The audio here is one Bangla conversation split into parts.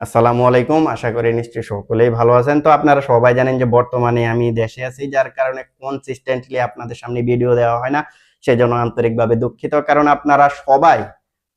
আসসালামু আলাইকুম। আশা করি নিশ্চয়ই সকলেই ভালো আছেন। তো আপনারা সবাই জানেন যে বর্তমানে আমি দেশে আছি, যার কারণে কনসিস্টেন্টলি আপনাদের সামনে ভিডিও দেওয়া হয় না। সেজন্য আন্তরিকভাবে দুঃখিত। কারণ আপনারা সবাই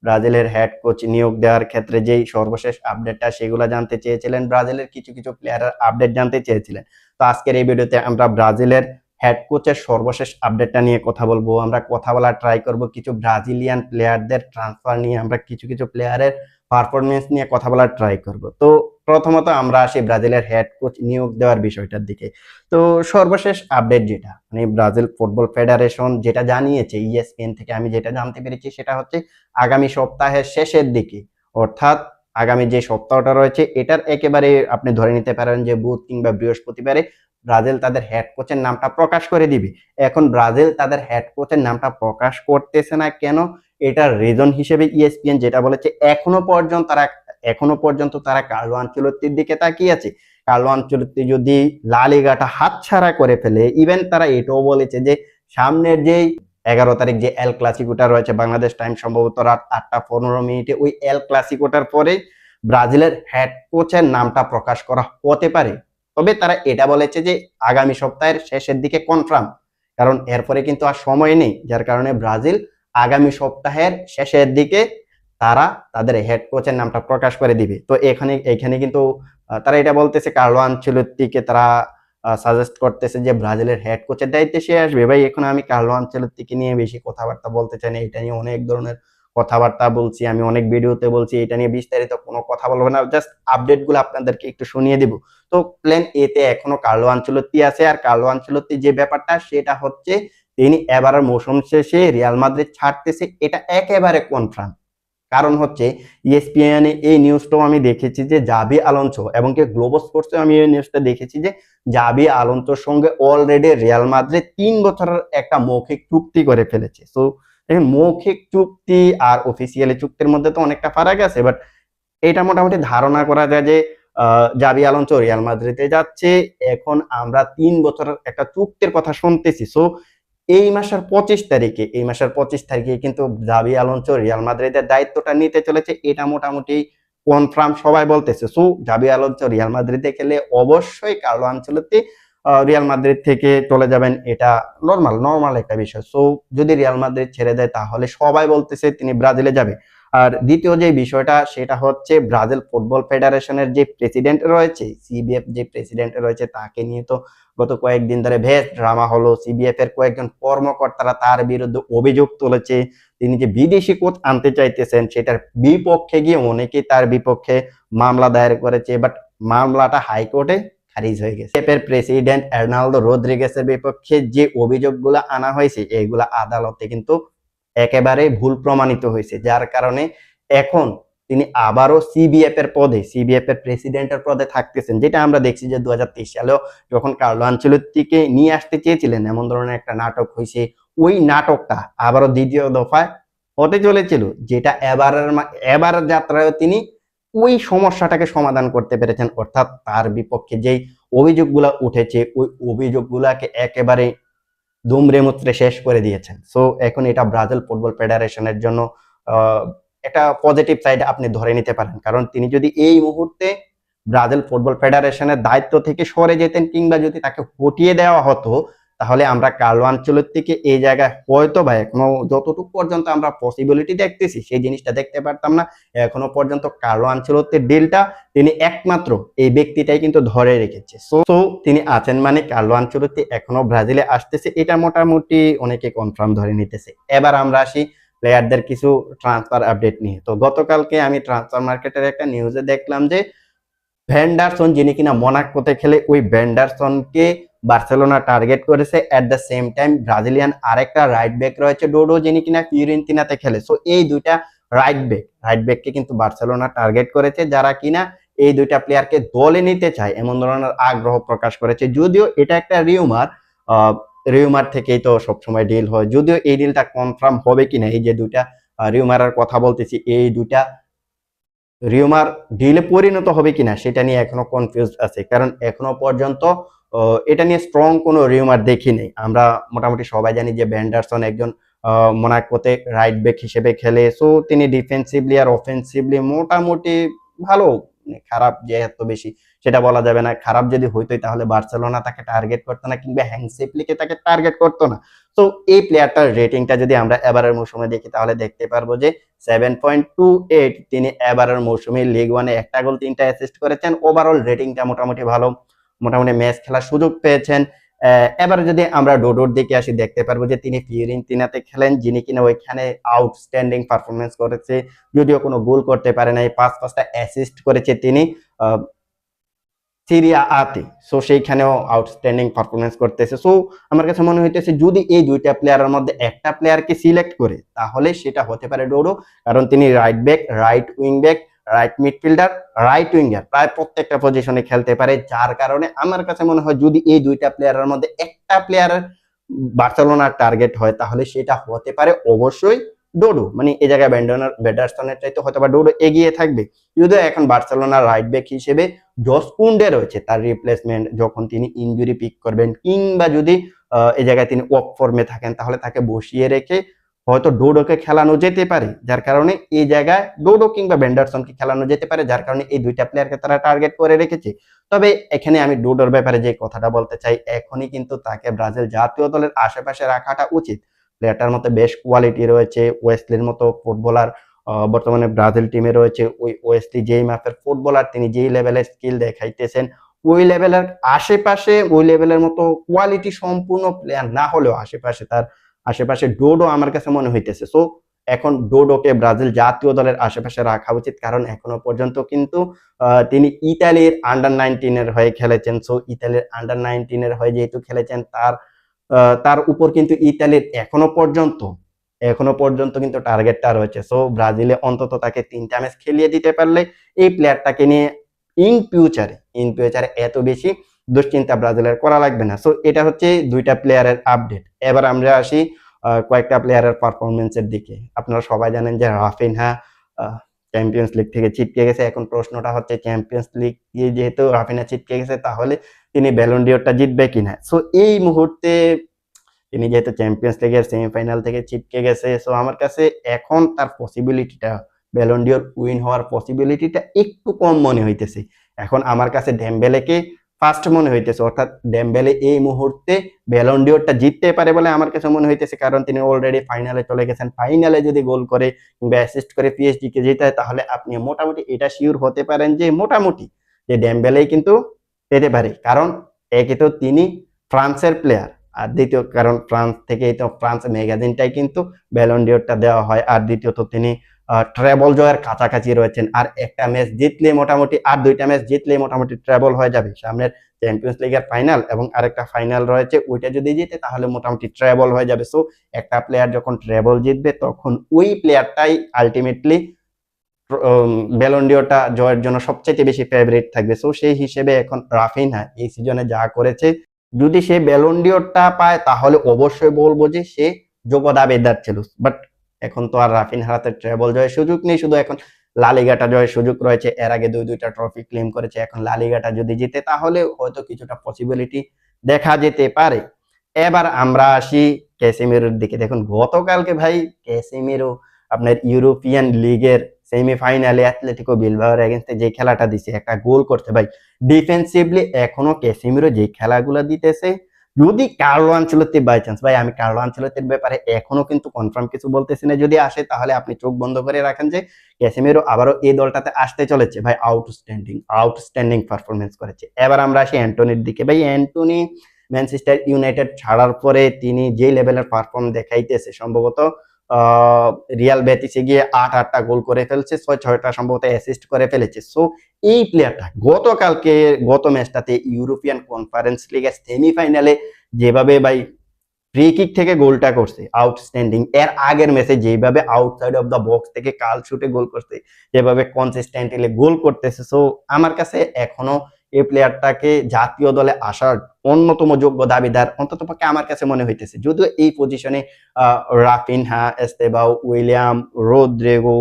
ব্রাজিলের হেড কোচ নিয়োগ দেওয়ার ক্ষেত্রে যেই সর্বশেষ আপডেটটা সেগুলো জানতে চেয়েছিলেন। ব্রাজিলের কিছু কিছু প্লেয়ারের আপডেট জানতে চেয়েছিলেন। তো আজকের এই ভিডিওতে আমরা ব্রাজিলের হেড কোচের সর্বশেষ আপডেটটা নিয়ে কথা বলব। আমরা কথা বলার ট্রাই করব কিছু ব্রাজিলিয়ান প্লেয়ারদের ট্রান্সফার নিয়ে। আমরা কিছু কিছু প্লেয়ারের পারফরমেন্স নিয়ে কথা বলার ট্রাই করব। তো প্রথমত আমরা আসি ব্রাজিলের হেড কোচ নিয়োগ দেওয়ার বিষয়টার দিকে। তো সর্বশেষ আপডেট যেটা মানে ব্রাজিল ফুটবল ফেডারেশন যেটা জানিয়েছে ইএসপিএন থেকে, আমি যেটা জানতে পেরেছি সেটা হচ্ছে আগামী সপ্তাহের শেষের দিকে। অর্থাৎ আগামী যে সপ্তাহটা রয়েছে, এটার একেবারে আপনি ধরে নিতে পারেন যে বুধ কিংবা বৃহস্পতিবারে ব্রাজিল তাদের হেড কোচের নামটা প্রকাশ করে দিবে। এখন ব্রাজিল তাদের হেড কোচের নামটা প্রকাশ করতেছে না কেন? এটার রিজন হিসেবে E ইএসপিএন যেটা বলেছে, এখনও পর্যন্ত তারা, এখনও পর্যন্ত তারা কার্লো আঞ্চলত্তির দিকে তাকিয়ে আছে। কার্লো আঞ্চলত্তি যদি লা লিগাটা হাতছাড়া করে ফেলে ইভেন তারা এটাও বলেছে যে সামনের যেই এগারো তারিখ যে এল ক্লাসিকোটা রয়েছে, বাংলাদেশ টাইম সম্ভবত রাত আটটা পনেরো মিনিটে, ওই এল ক্লাসিকোটার পরে ব্রাজিলের হেড কোচের নামটা প্রকাশ করা হতে পারে। তবে তারা এটা বলেছে যে আগামী সপ্তাহের শেষের দিকে কনফার্ম কারণ এরপরে কিন্তু আর সময় নেই, যার কারণে ব্রাজিল আগামী সপ্তাহের শেষের দিকে তারা তাদের হেড কোচের নামটা প্রকাশ করে দিবে। তো এখানে এখানে কিন্তু তারা এটা বলতেছে, কার্লো আনচেলত্তিকে তারা সাজেস্ট করতেছে যে ব্রাজিলের হেড কোচের দায়িত্বে সে আসবে। ভাই, এখন আমি কার্লো আনচেলত্তিকে নিয়ে বেশি কথাবার্তা বলতে চাই না, এটা নিয়ে অনেক ধরনের কথাবার্তা বলছি, আমি অনেক ভিডিওতে বলছি, এটা নিয়ে বিস্তারিত কোনো কথা বলব না জাস্ট আপডেটগুলো আপনাদেরকে একটু শুনিয়ে দিব। তো প্লেন এতে এখনও কার্লো আনচেলত্তি আছে, আর কার্লো আনচেলত্তি যে ব্যাপারটা, সেটা হচ্ছে তিনি এবারের মৌসুম শেষে রিয়াল মাদ্রিদ ছাড়তেছে, এটা একেবারে কনফার্ম কারণ হচ্ছে E ইএসপিএন এই নিউজটাও আমি দেখেছি যে জাবি আলোনসো এবং কি গ্লোবাল স্পোর্টসে আমি এই নিউজটা দেখেছি যে জাবি আলোনসোর সঙ্গে অলরেডি রিয়াল মাদ্রিদ তিন বছরের একটা মৌখিক চুক্তি করে ফেলেছে। সো দেখুন, মৌখিক চুক্তি আর অফিসিয়ালি চুক্তির মধ্যে তো অনেকটা ফারাক আছে বাট এটা মোটামুটি ধারণা করা যায় যে জাবি আলোনসো রিয়াল মাদ্রিদে যাচ্ছে। এখন আমরা তিন বছরের একটা চুক্তির কথা শুনতেছি। সো এই মাসের পঁচিশ তারিখে, এই মাসের পঁচিশ তারিখে কিন্তু জাবি আলোনসো রিয়াল মাদ্রিদের দায়িত্বটা নিতে চলেছে। এটা মোটামুটি কনফার্ম সবাই বলতেছে। সো জাবি আলোনসো রিয়াল মাদ্রিদে খেলে অবশ্যই কার্লো আনচেলত্তি রিয়াল মাদ্রিদ থেকে চলে যাবেন। এটা নর্মাল নর্মাল একটা বিষয়। সো, যদি রিয়াল মাদ্রিদ ছেড়ে দেয়, তাহলে সবাই বলতেছে তিনি ব্রাজিলে যাবে। আর দ্বিতীয় যে বিষয়টা, সেটা হচ্ছে ব্রাজিল ফুটবল ফেডারেশনের যে প্রেসিডেন্ট রয়েছে, সিবিএফ যে প্রেসিডেন্ট রয়েছে, তাকে নিয়ে তো গত কয়েকদিন ধরে বেশ ড্রামা হলো। সিবিএফ এর কয়েকজন কর্মকর্তারা তার বিরুদ্ধে অভিযোগ তুলেছে, তিনি যে বিদেশি কোচ আনতে চাইতেছেন, সেটার বিপক্ষে গিয়ে অনেকেই তার বিপক্ষে মামলা দায়ের করেছে বাট মামলাটা হাইকোর্টে খারিজ হয়ে গেছে। এর প্রেসিডেন্ট এর্নাল্ডো রদ্রিগেসের বিপক্ষে যে অভিযোগগুলো আনা হয়েছে, এগুলা আদালতে কিন্তু একেবারে ভুল প্রমাণিত হয়েছে, যার কারণে এখন তিনি আবারও সিবিএফ এর পদে সিবিএফ এর প্রেসিডেন্টের পদে থাকতেছেন, যেটা আমরা দেখছি যে দু সালেও যখন কার্লো আনচেলত্তিকে নিয়ে আসতে চেয়েছিলেন, এমন ধরনের একটা নাটক হয়েছে, ওই নাটকটা আবারও দ্বিতীয় দফায় হতে চলেছিল, যেটা এবারের এবার যাত্রায় তিনি ওই সমস্যাটাকে সমাধান করতে পেরেছেন, অর্থাৎ তার বিপক্ষে যেই অভিযোগগুলা উঠেছে, ওই অভিযোগগুলাকে একেবারে দুমড়ে মুত্রে শেষ করে দিয়েছেন। সো এখন এটা ব্রাজিল ফুটবল ফেডারেশনের জন্য এটা পজিটিভ সাইড আপনি ধরে নিতে পারেন। কারণ তিনি যদি এই মুহূর্তে ব্রাজিল ফুটবল ফেডারেশনের দায়িত্ব থেকে সরে যেতেন কিংবা যদি তাকে হটিয়ে দেওয়া হতো তাহলে আমরা কার্লো থেকে এই জায়গায় হয়তো বা এখনও যতটুকু পর্যন্ত আমরা পসিবিলিটি দেখতেছি, সেই জিনিসটা দেখতে পারতাম না। এখনও পর্যন্ত কার্লো আনচেলত্তির ডিলটা তিনি একমাত্র এই ব্যক্তিটাই কিন্তু ধরে রেখেছে। সো তিনি আছেন মানে কার্লো আনচেলত্তি এখনও ব্রাজিলে আসতেছে, এটা মোটামুটি অনেকে কনফার্ম ধরে নিতেছে। এবার আমরা আসি প্লেয়ারদের কিছু ট্রান্সফার আপডেট নিয়ে। তো গতকালকে আমি ট্রান্সফার মার্কেটের একটা নিউজে দেখলাম যে ভ্যান্ডারসন যিনি কিনা মোনাকোতে খেলে, ওই ভ্যান্ডারসনকে বার্সেলোনা টার্গেট করেছে at the same time Brazilian আরেকটা রাইট ব্যাক রয়েছে ডোডো, যিনি কিনা ফিউরেন্তিনাতে খেলে। সো এই দুইটা রাইট ব্যাক রাইট ব্যাককে কিন্তু বার্সেলোনা টার্গেট করেছে, যারা কিনা এই দুইটা প্লেয়ারকে দলে নিতে চায় এমন ধরনের আগ্রহ প্রকাশ করেছে। যদিও এটা একটা রিউমার রিউমার থেকেই তো সবসময় ডিল হয়। যদিও এই ডিলটা কনফার্ম হবে কিনা, এই যে দুইটা রিউমারের কথা বলতেছি, এই দুইটা রিউমার ডিলে পরিণত হবে কিনা, সেটা নিয়ে এখনও কনফিউজ আছে। কারণ এখনও পর্যন্ত এটা নিয়ে স্ট্রং কোনো রিউমার দেখি নেই। আমরা মোটামুটি সবাই জানি যে ব্যান্ডারসন একজন মোনাকোতে রাইট ব্যাক হিসেবে খেলে। সো তিনি ডিফেন্সিভলি আর অফেন্সিভলি মোটামুটি ভালো। মানে খারাপ যে এত বেশি সেটা বলা যাবে না। খারাপ যদি হইতোই তাহলে বার্সেলোনা তাকে টার্গেট করতো না কিংবা হ্যাংসেপলিকে তাকে টার্গেট করতো না। তো এই প্লেয়ারটার রেটিংটা যদি আমরা এবারের মৌসুমে দেখি তাহলে দেখতে পারব যে সেভেন পয়েন্ট টু এইট তিনি এবারের মৌসুমে লিগ ওয়ানে একটা গোল, তিনটা অ্যাসিস্ট করেছেন। ওভারঅল রেটিংটা মোটামুটি ভালো। মোটামুটি ম্যাচ খেলার সুযোগ পেয়েছেন। এবার যদি আমরা ডোডোর দিকে আসি, দেখতে পারব যে তিনি ফিওরেন্তিনাতে খেলেন, যিনি কিনা ওইখানে আউটস্ট্যান্ডিং পারফরমেন্স করেছে। যদিও কোনো গোল করতে পারে নাই, পাঁচ পাঁচটা অ্যাসিস্ট করেছে তিনি। সিরিয়া আতে সো সেইখানেও আউটস্ট্যান্ডিং পারফরমেন্স করতেছে। সো আমার কাছে মনে হইতেছে, যদি এই দুইটা প্লেয়ারের মধ্যে একটা প্লেয়ারকে সিলেক্ট করে, তাহলে সেটা হতে পারে ডোডো। কারণ তিনি right back right wing back right midfielder right winger প্রায় প্রত্যেকটা পজিশনে খেলতে পারে। যার কারণে আমার কাছে মনে হয় যদি এই দুইটা প্লেয়ারের মধ্যে একটা প্লেয়ারের বার্সেলোনার টার্গেট হয়, তাহলে সেটা হতে পারে অবশ্যই ডোডো মানে এই জায়গায় ব্যান্ডনার ব্যাটারসনের চাইতে হয়তো বা ডোডো এগিয়ে থাকবে। যদিও এখন বার্সেলোনার রাইট ব্যাক হিসেবে জস কুন্ডে রয়েছে, তার রিপ্লেসমেন্ট যখন তিনি ইনজুরি পিক করবেন, কিংবা যদি এই জায়গায় তিনি অফ ফর্মে থাকেন, তাহলে তাকে বসিয়ে রেখে হয়তো ডোডোকে খেলানো যেতে পারে, যার কারণে এই জায়গায় ডোডো কিংবা বেন্ডারসনকে খেলানো যেতে পারে, যার কারণে এই দুইটা প্লেয়ারকে তারা টার্গেট করে রেখেছে। তবে এখানে আমি ডোডোর ব্যাপারে যে কথাটা বলতে চাই, এখনই কিন্তু তাকে ব্রাজিল জাতীয় দলের আশেপাশে রাখাটা উচিত। প্লেয়ারটার মধ্যে বেশ কোয়ালিটি রয়েছে ওয়েস্টলির মতো ফুটবলার বর্তমানে ব্রাজিল টিমে রয়েছে, ওই ওয়েস্টলি যেই মাপের ফুটবলার তিনি যেই লেভেলের স্কিল দেখাইতেছেন, ওই লেভেলের আশেপাশে, ওই লেভেলের মতো কোয়ালিটি সম্পূর্ণ প্লেয়ার না হলেও আশেপাশে তার আশেপাশে ডোডো আমার কাছে মনে হইতেছে। সো এখন ডোডোকে ব্রাজিল জাতীয় দলের আশেপাশে রাখা উচিত, কারণ এখনও পর্যন্ত কিন্তু তিনি ইতালির আন্ডার নাইনটিনের হয়ে খেলেছেন। সো ইতালির আন্ডার নাইনটিনের হয়ে যেহেতু খেলেছেন, তার তার উপর কিন্তু ইতালির এখনও পর্যন্ত এখনও পর্যন্ত কিন্তু টার্গেটটা রয়েছে। সো ব্রাজিলে অন্তত তাকে তিনটা ম্যাচ খেলিয়ে দিতে পারলে, এই প্লেয়ারটাকে নিয়ে ইন ফিউচারে ইন ফিউচারে এত বেশি দুশ্চিন্তা ব্রাজিলের করা লাগবে না। সো এটা হচ্ছে দুইটা প্লেয়ারের আপডেট এবার আমরা আসি কয়েকটা প্লেয়ারের পারফরমেন্সের দিকে। আপনারা সবাই জানেন যে রাফিনহা চ্যাম্পিয়ন্স লিগ থেকে ছিটকে গেছে। এখন প্রশ্নটা হচ্ছে চ্যাম্পিয়ন্স লিগ যেহেতু রাফিনা ছিটকে গেছে, তাহলে তিনি ব্যালন্ডিওরটা জিতবে কিনা? সো এই মুহূর্তে তিনি যেহেতু চ্যাম্পিয়ন্স লিগের সেমিফাইনাল থেকে ছিটকে গেছে সো আমার কাছে এখন তার পসিবিলিটিটা ব্যালন্ডিওর উইন হওয়ার পসিবিলিটিটা একটু কম মনে হইতেছে। এখন আমার কাছে ডেম্বেলেকে ফার্স্ট মনে হইতেছে, অর্থাৎ ডেম্বেলে এই মুহূর্তে ব্যালন্ডিওরটা জিততে পারে বলে আমার কাছে মনে হইতেছে, কারণ তিনি অলরেডি ফাইনালে চলে গেছেন। ফাইনালে যদি গোল করে কিংবা অ্যাসিস্ট করে পিএসডি কে জিতায়, তাহলে আপনি মোটামুটি এটা শিওর হতে পারেন যে মোটামুটি যে ডেম্বেলেই কিন্তু পেতে পারে। কারণ একে তো তিনি ফ্রান্সের প্লেয়ার আর দ্বিতীয় কারণ ফ্রান্স থেকে তো ফ্রান্স ম্যাগাজিনটাই কিন্তু ব্যালন্ডিওরটা দেওয়া হয়, আর দ্বিতীয়ত তিনি ট্রেবল জয়ের কাছাকাছি রয়েছেন। আর একটা ম্যাচ জিতলে মোটামুটি, আর দুইটা ম্যাচ জিতলে মোটামুটি ট্রেবল হয়ে যাবে। সামনের চ্যাম্পিয়ন্স লিগের ফাইনাল এবং আরেকটা ফাইনাল রয়েছে, ওইটা যদি জিতে তাহলে মোটামুটি ট্রেবল হয়ে যাবে। সো একটা প্লেয়ার যখন ট্রেবল জিতবে, তখন ওই প্লেয়ারটাই আলটিমেটলি ব্যালন্ডিওটা জয়ের জন্য সবচেয়ে বেশি ফেভারিট থাকবে। সো সেই হিসেবে এখন রাফিনহা এই সিজনে যা করেছে, যদি সে ব্যালন্ডিওরটা পায় তাহলে অবশ্যই বলব যে সে যোগ্য বেদার ছিল। বাট এখন তো আর রাফিন হারাতে ট্রেবল জয়ের সুযোগ নেই, শুধু এখন লালিগাটা জয়ের সুযোগ রয়েছে। এর আগে দুই দুইটা ট্রফি ক্লেম করেছে, এখন লালিগাটা যদি জিতে, তাহলে হয়তো কিছুটা পসিবিলিটি দেখা যেতে পারে। এবার আমরা আসি ক্যাসিমিরোর দিকে। দেখুন, গতকালকে ভাই ক্যাসিমিরো আপনার ইউরোপিয়ান লিগের সেমিফাইনালে অ্যাথলেটিকো বিলবাওয়ের এগেনস্টে যে খেলাটা দিছে, একটা গোল করতে ভাই। ডিফেন্সিভলি এখনও ক্যাসিমিরো যে খেলাগুলো দিতেছে যদি কার্লো আঞ্চলতি বাই চান্স ভাই, আমি কার্লো আঞ্চলতির ব্যাপারে এখনও কিন্তু কনফার্ম কিছু বলতেছি না। যদি আসে, তাহলে আপনি চোখ বন্ধ করে রাখেন যে ক্যাসিমিরো আবারও এই দলটাতে আসতে চলেছে। ভাই আউটস্ট্যান্ডিং আউটস্ট্যান্ডিং পারফরমেন্স করেছে। এবার আমরা আসি অ্যান্টনির দিকে। ভাই, অ্যান্টনি ম্যানচেস্টার ইউনাইটেড ছাড়ার পরে তিনি যে লেভেলের পারফর্ম দেখাইতেছে, সম্ভবত রিয়াল বেতিসে গিয়ে আট আটটা গোল করে ফেলছে, ছয় ছয়টা সম্ভবত অ্যাসিস্ট করে ফেলেছে। সো এই প্লেয়ারটা গতকালকে, গত ম্যাচটাতে ইউরোপিয়ান কনফারেন্স লিগের সেমিফাইনালে যেভাবে ভাই ফ্রি কিক থেকে গোলটা করছে আউটস্ট্যান্ডিং এর আগের ম্যাচে যেভাবে আউটসাইড অফ দ্য বক্স থেকে কাল শুটে গোল করছে, যেভাবে কনসিস্টেন্টলি গোল করতেছে। সো আমার কাছে এখনও এই প্লেয়ারটাকে জাতীয় দলে আসার অন্যতম যোগ্য দাবিদার অন্তত পক্ষে আমার কাছে মনে হইতেছে। যদিও এই পজিশনে রাফিনহা, এস্তেবাও, উইলিয়াম, রোদ্রেগো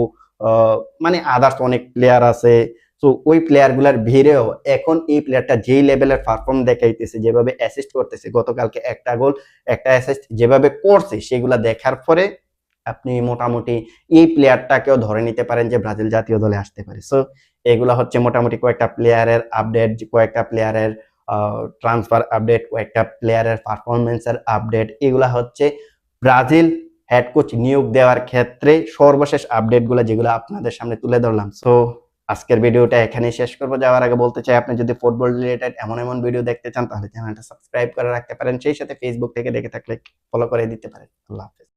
মানে আদার্স অনেক প্লেয়ার আছে। তো ওই প্লেয়ারগুলার ভিড়েও এখন এই প্লেয়ারটা যেই লেভেলের পারফর্ম দেখাইতেছে, যেভাবে অ্যাসিস্ট করতেছে, গতকালকে একটা গোল একটা অ্যাসিস্ট যেভাবে করছে, সেগুলা দেখার পরে আপনি মোটামুটি এই প্লেয়ারটাকেও ধরে নিতে পারেন যে ব্রাজিল জাতীয় দলে আসতে পারে। সো এগুলা হচ্ছে মোটামুটি কয়েকটা প্লেয়ারের আপডেট কয়েকটা প্লেয়ারের ট্রান্সফার আপডেট কয়েকটা প্লেয়ারের পারফরমেন্সের আপডেট এগুলা হচ্ছে ব্রাজিল হেড কোচ নিয়োগ দেওয়ার ক্ষেত্রে সর্বশেষ আপডেটগুলো যেগুলো আপনাদের সামনে তুলে ধরলাম। সো আজকের ভিডিওটা এখানে শেষ করব। যাওয়ার আগে বলতে চাই, আপনি যদি ফুটবল রিলেটেড এমন এমন ভিডিও দেখতে চান, তাহলে চ্যানেলটা সাবস্ক্রাইব করে রাখতে পারেন। সেই সাথে ফেসবুক থেকে দেখে থাকলে ফলো করে দিতে পারেন। আল্লাহ হাফেজ।